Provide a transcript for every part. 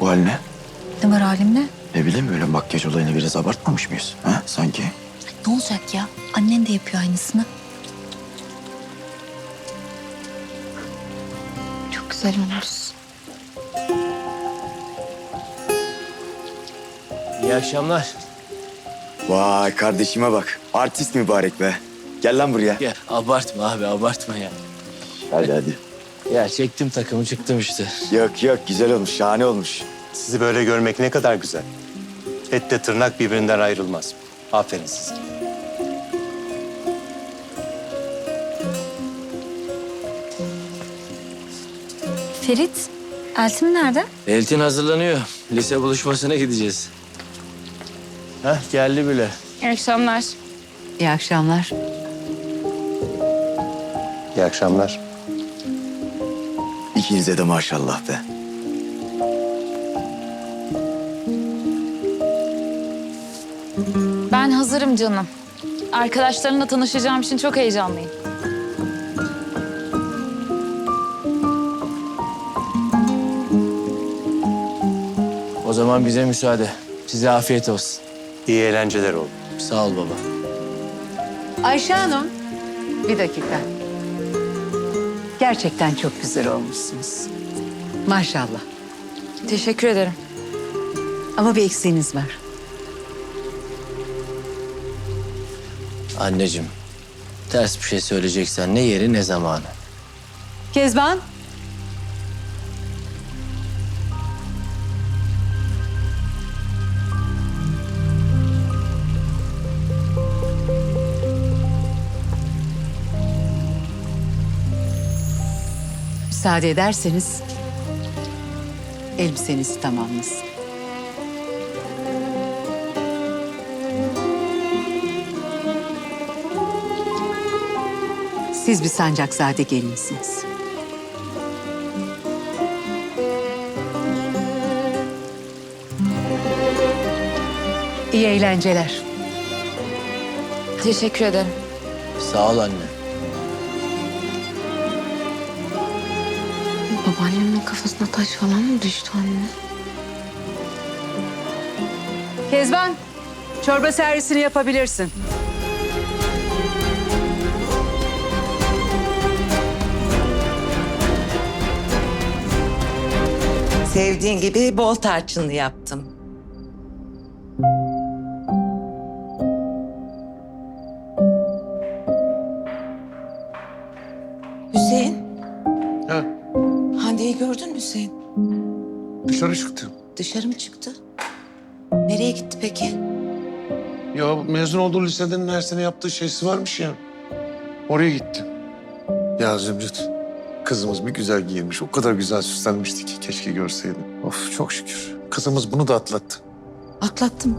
Bu hal ne? Ne var halimle? Ne bileyim böyle makyaj olayını biraz abartmamış mıyız? Ha sanki? Ne olacak ya? Annen de yapıyor aynısını. Çok güzel olmuş. İyi akşamlar. Vay kardeşime bak. Artist mübarek be. Gel lan buraya. Ya abartma abi abartma ya. Hadi hadi. Ya çektim takımı çıktım işte. Yok yok güzel olmuş şahane olmuş. Sizi böyle görmek ne kadar güzel. Etle tırnak birbirinden ayrılmaz. Aferin size. Ferit, Eltim nerede? Eltin hazırlanıyor. Lise buluşmasına gideceğiz. Hah geldi bile. İyi akşamlar. İyi akşamlar. İyi akşamlar. İkinize de maşallah be. Ben hazırım canım. Arkadaşlarımla tanışacağım için çok heyecanlıyım. O zaman bize müsaade. Size afiyet olsun. İyi eğlenceler oldu. Sağ ol baba. Ayşe Hanım, bir dakika. Gerçekten çok güzel olmuşsunuz. Maşallah. Teşekkür ederim. Ama bir eksiğiniz var. Anneciğim, ters bir şey söyleyeceksen ne yeri ne zamanı. Kezban. Müsaade ederseniz elbisenizi tamamlasın. Siz bir sancakzade gelinsiniz. İyi eğlenceler. Teşekkür ederim. Sağ ol anne. Babaannemin kafasına taş falan mı düştü anne? Kezban, çorba servisini yapabilirsin. Sevdiğin gibi bol tarçınlı yaptım. Gördün mü Hüseyin? dışarı çıktım. Dışarı mı çıktı? Nereye gitti peki? Ya mezun olduğu liseden her sene yaptığı şeysi varmış ya. Oraya gitti. Ya Zümrüt, kızımız bir güzel giyinmiş. O kadar güzel süslenmişti ki keşke görseydin. Of çok şükür. Kızımız bunu da atlattı. Atlattım.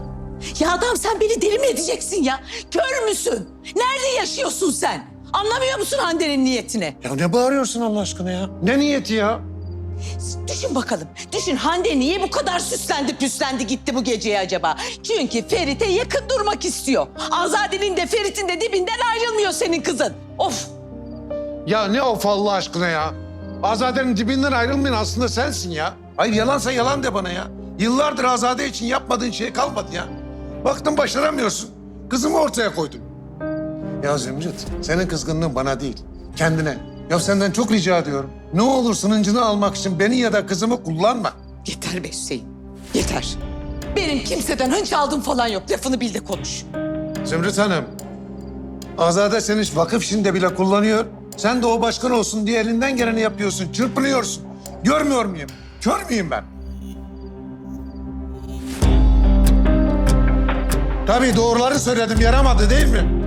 Ya adam sen beni deli mi edeceksin ya? Kör müsün? Nerede yaşıyorsun sen? Anlamıyor musun Hande'nin niyetini? Ya ne bağırıyorsun Allah aşkına ya? Ne niyeti ya? Düşün bakalım. Düşün Hande niye bu kadar süslendi püslendi gitti bu geceye acaba? Çünkü Ferit'e yakın durmak istiyor. Azade'nin de Ferit'in de dibinden ayrılmıyor senin kızın. Of! Ya ne of Allah aşkına ya? Azade'nin dibinden ayrılmayan aslında sensin ya. Hayır yalansa yalan de bana ya. Yıllardır Azade için yapmadığın şey kalmadı ya. Baktın başaramıyorsun. Kızımı ortaya koydun. Ya Zümrüt, senin kızgınlığın bana değil, kendine. Ya senden çok rica ediyorum. Ne olursun hıncını almak için beni ya da kızımı kullanma. Yeter be Hüseyin. Yeter. Benim kimseden hınç aldığım falan yok. Lafını bil de konuş. Zümrüt Hanım, Azade seni vakıf işinde bile kullanıyor. Sen de o başkan olsun diye elinden geleni yapıyorsun, çırpınıyorsun. Görmüyor muyum? Kör müyüm ben? Tabii doğruları söyledim, yaramadı değil mi?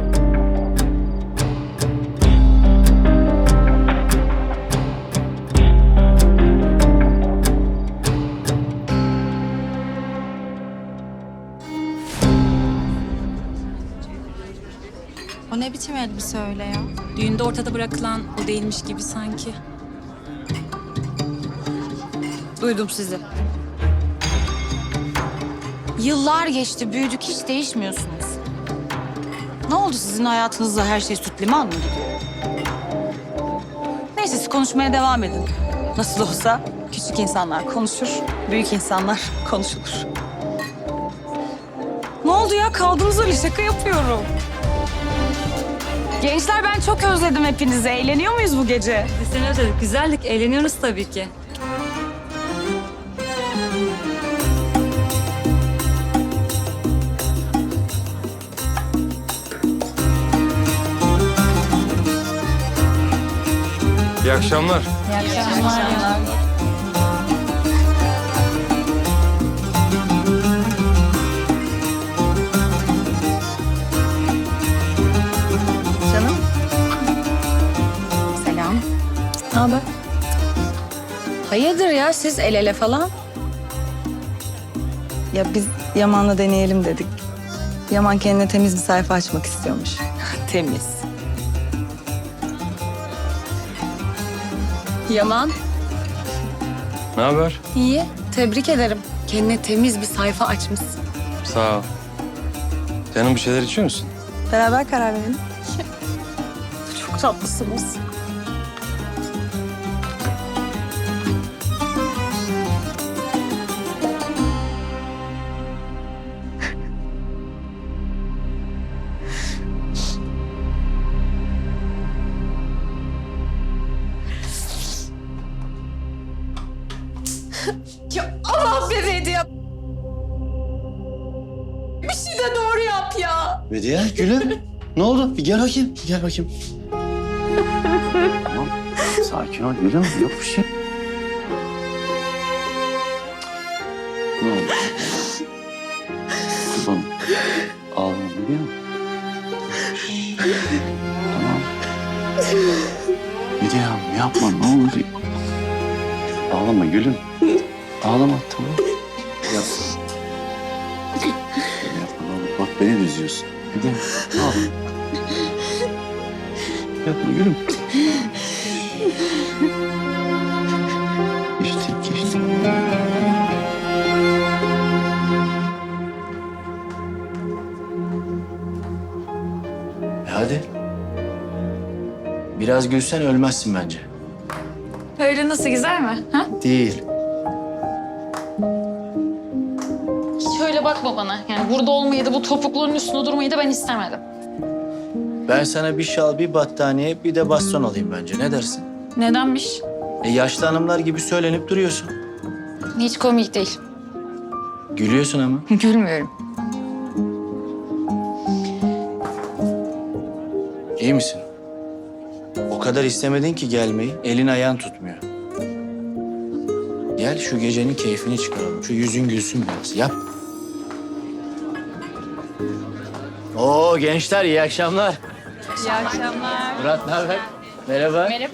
O ne biçim elbise öyle ya? Düğünde ortada bırakılan o değilmiş gibi sanki. Duydum sizi. Yıllar geçti, büyüdük, hiç değişmiyorsunuz. Ne oldu sizin hayatınızda her şey süt liman mı gidiyor? Neyse siz konuşmaya devam edin. Nasıl olsa küçük insanlar konuşur, büyük insanlar konuşulur. Ne oldu ya? Kaldınız öyle şaka yapıyorum. Gençler ben çok özledim hepinizi. Eğleniyor muyuz bu gece? Biz seni özledik. Güzellik. Eğleniyoruz tabii ki. İyi akşamlar. Canım. Ya siz el ele falan? Ya biz Yaman'la deneyelim dedik. Yaman kendine temiz bir sayfa açmak istiyormuş. temiz. Yaman. Ne haber? İyi. Tebrik ederim. Kendine temiz bir sayfa açmışsın. Sağ ol. Canım bir şeyler içiyor musun? Beraber karar verelim. Çok tatlısınız. De doğru yap ya. Bediye gülüm. ne oldu? Bir gel bakayım. Bir gel bakayım. tamam. Sakin ol gülüm. Yok bir şey. Ne oldu? Tamam. Ağlama biliyor musun? Tamam. Bediye yapma ne olur. Ağlama gülüm. Ağlama tamam. Yapma. Bak beni de üzüyorsun. Hadi al. Yapma gülüm. Geçti, geçti. E hadi. Biraz gülsen ölmezsin bence. Öyle nasıl güzel mi? Ha? Değil. Bakma bana. Yani burada olmayı da bu topukların üstünde durmayı da ben istemedim. Ben sana bir şal, bir battaniye, bir de baston alayım bence. Ne dersin? Nedenmiş? E yaşlı hanımlar gibi söylenip duruyorsun. Hiç komik değil. Gülüyorsun ama. Gülmüyorum. İyi misin? O kadar istemedin ki gelmeyi. Elin ayağın tutmuyor. Gel şu gecenin keyfini çıkaralım. Şu yüzün gülsün biraz. Yap. Oo gençler iyi akşamlar. İyi akşamlar. Murat ne haber? Merhaba. Merhaba.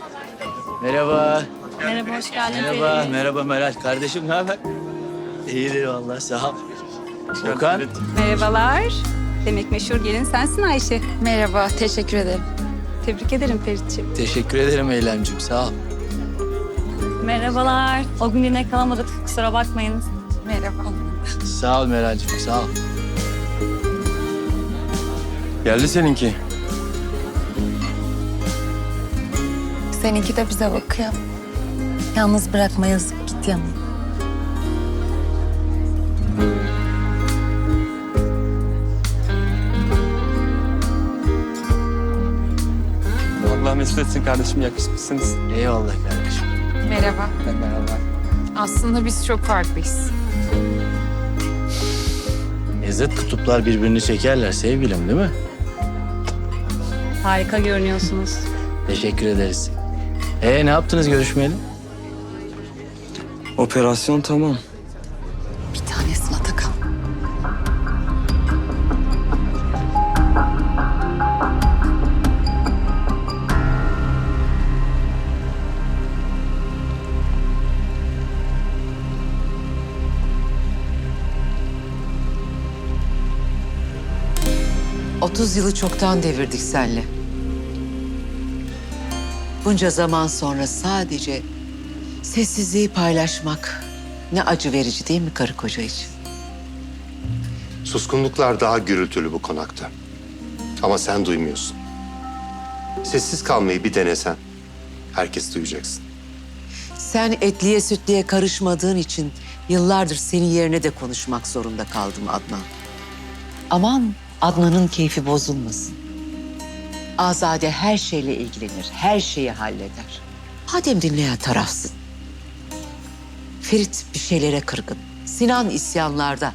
Merhaba. Merhaba, hoş geldin. Merhaba. Merhaba Meral. Kardeşim ne haber? İyidir vallahi sağ ol. Okan. Merhabalar. Demek meşhur gelin sensin Ayşe. Merhaba, teşekkür ederim. Tebrik ederim Ferit'ciğim. Teşekkür ederim Eylemcim. Sağ ol. Merhabalar. O gün yine kalamadık. Kusura bakmayın. Merhaba. Sağ ol Meral'cim. Sağ ol. Geldi seninki. Seninki de bize bakıyor. Yalnız bırakma yazık git yanına. Allah mesut etsin kardeşim yakışmışsınız. Eyvallah kardeşim. Merhaba. Merhaba. Aslında biz çok farklıyız. E zıt kutuplar birbirini çekerler sevgilim değil mi? Harika görünüyorsunuz. Teşekkür ederiz. E ne yaptınız görüşmeyeli? Operasyon tamam. 30 yılı çoktan devirdik senle. Bunca zaman sonra sadece sessizliği paylaşmak ne acı verici değil mi karı koca için? Suskunluklar daha gürültülü bu konakta. Ama sen duymuyorsun. Sessiz kalmayı bir denesen herkes duyacaksın. Sen etliye sütliye karışmadığın için yıllardır senin yerine de konuşmak zorunda kaldım Adnan. Aman Adnan'ın keyfi bozulmasın. Azade her şeyle ilgilenir, her şeyi halleder. Madem dinleyen tarafsın. Ferit bir şeylere kırgın. Sinan isyanlarda.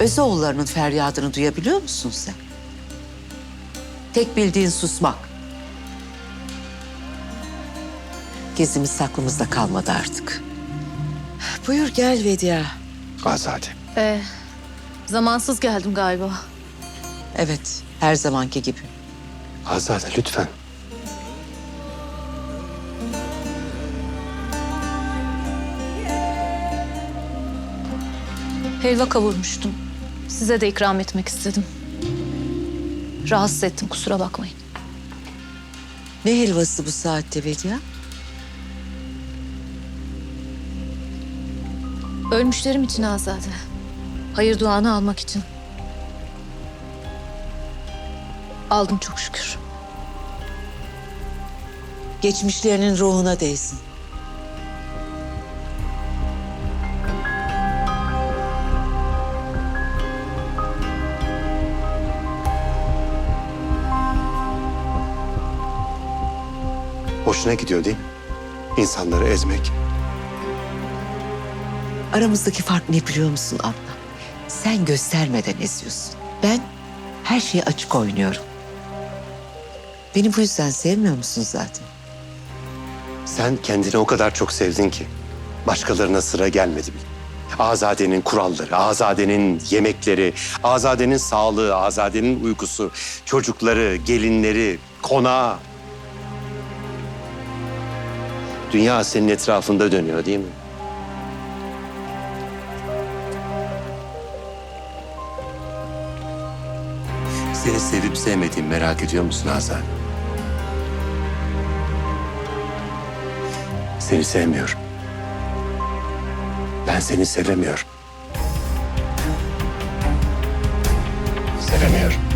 Özoğullarının feryadını duyabiliyor musun sen? Tek bildiğin susmak. Gezimiz saklımızda kalmadı artık. Buyur gel Vedia. Azade. Ee, zamansız geldim galiba. Evet, her zamanki gibi. Azade lütfen. Helva kavurmuştum. Size de ikram etmek istedim. Rahatsız ettim kusura bakmayın. Ne helvası bu saatte Vedia? Ölmüşlerim için Azade. Hayır duanı almak için. Aldım çok şükür. Geçmişlerinin ruhuna değsin. Hoşuna gidiyor değil mi? İnsanları ezmek. Aramızdaki fark ne biliyor musun Adnan? Sen göstermeden eziyorsun. Ben her şeyi açık oynuyorum. Beni bu yüzden sevmiyor musun zaten? Sen kendini o kadar çok sevdin ki. Başkalarına sıra gelmedi bile. Azade'nin kuralları, Azade'nin yemekleri, Azade'nin sağlığı, Azade'nin uykusu, çocukları, gelinleri, konağı. Dünya senin etrafında dönüyor değil mi? Seni sevip sevmediğimi merak ediyor musun Azade? Seni sevmiyorum. Ben seni sevemiyorum. Sevemiyorum.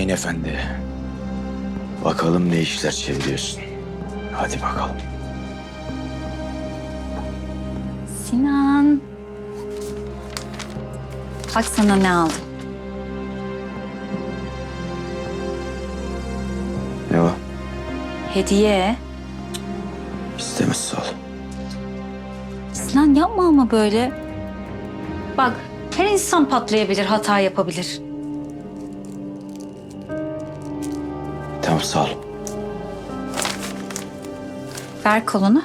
Hüseyin Efendi. Bakalım ne işler çeviriyorsun. Hadi bakalım. Sinan. Bak sana ne aldım. Ne o? Hediye. İstemez sağ ol. Sinan yapma ama böyle. Bak her insan patlayabilir, hata yapabilir. Sağ. Ver kolunu.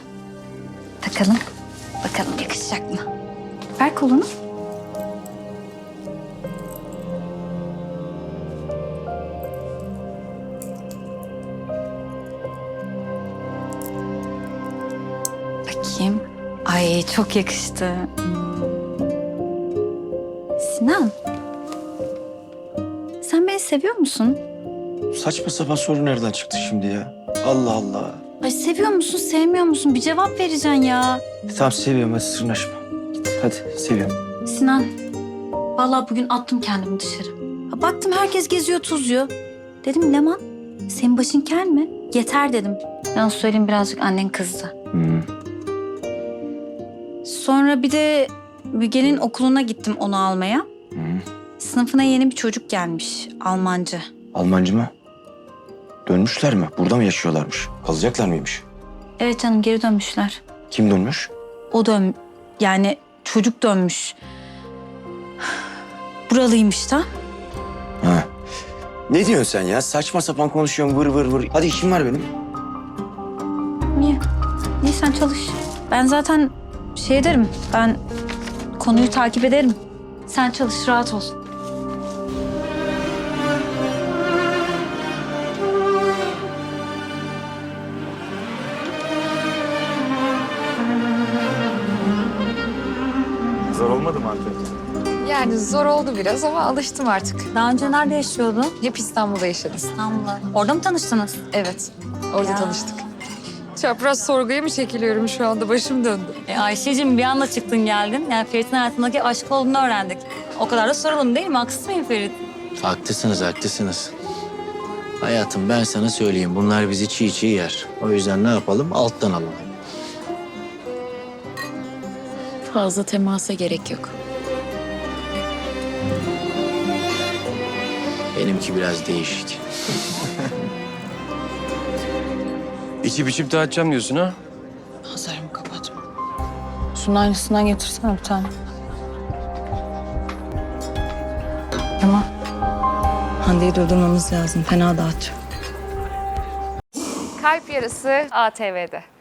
Takalım. Bakalım yakışacak mı? Ver kolunu. Bakayım. Ay çok yakıştı. Sinan. Sen beni seviyor musun? Saçma sapan soru nereden çıktı şimdi ya? Allah Allah. Ay seviyor musun, sevmiyor musun? Bir cevap vereceksin ya. Tamam seviyorum hadi sırnaşma. Git hadi seviyorum. Sinan, vallahi bugün attım kendimi dışarı. Ha, Baktım herkes geziyor, tuzuyor. Dedim Leman, senin başın kel mi? Yeter dedim. Yalnız söyleyeyim birazcık annen kızdı. Hmm. Sonra bir de Müge'nin okuluna gittim onu almaya. Hmm. Sınıfına yeni bir çocuk gelmiş, Almancı. Almancı mı? Dönmüşler mi? Burada mı yaşıyorlarmış? Kalacaklar mıymış? Evet canım geri dönmüşler. Kim dönmüş? O dön, yani çocuk dönmüş. Buralıymış da. Ha. Ne diyorsun sen ya? Saçma sapan konuşuyorsun vır vır vır. Hadi işim var benim. Niye? Niye sen çalış? Ben zaten şey ederim. Ben konuyu takip ederim. Sen çalış, rahat ol. Mı Antep? Yani zor oldu biraz ama alıştım artık. Daha önce nerede yaşıyordun? Hep İstanbul'da yaşadım. İstanbul'da. Orada mı tanıştınız? Evet, orada Ya. tanıştık. Çapraz sorguya mı çekiliyorum şu anda? Başım döndü. E Ayşe'cim bir anda çıktın geldin. Yani Ferit'in hayatındaki aşk olduğunu öğrendik. O kadar da soralım değil mi? Haksız mıyım Ferit? Haklısınız, haklısınız. Hayatım ben sana söyleyeyim. Bunlar bizi çiğ çiğ yer. O yüzden ne yapalım? Alttan alalım. Fazla temasa gerek yok. Benimki biraz değişik. İçip içip dağıtacağım diyorsun ha? Nazarımı kapatma. Şunun aynısından getirsene bir tane. Ama Hande'yi durdurmamız lazım. Fena dağıtacak. Kalp Yarısı ATV'de.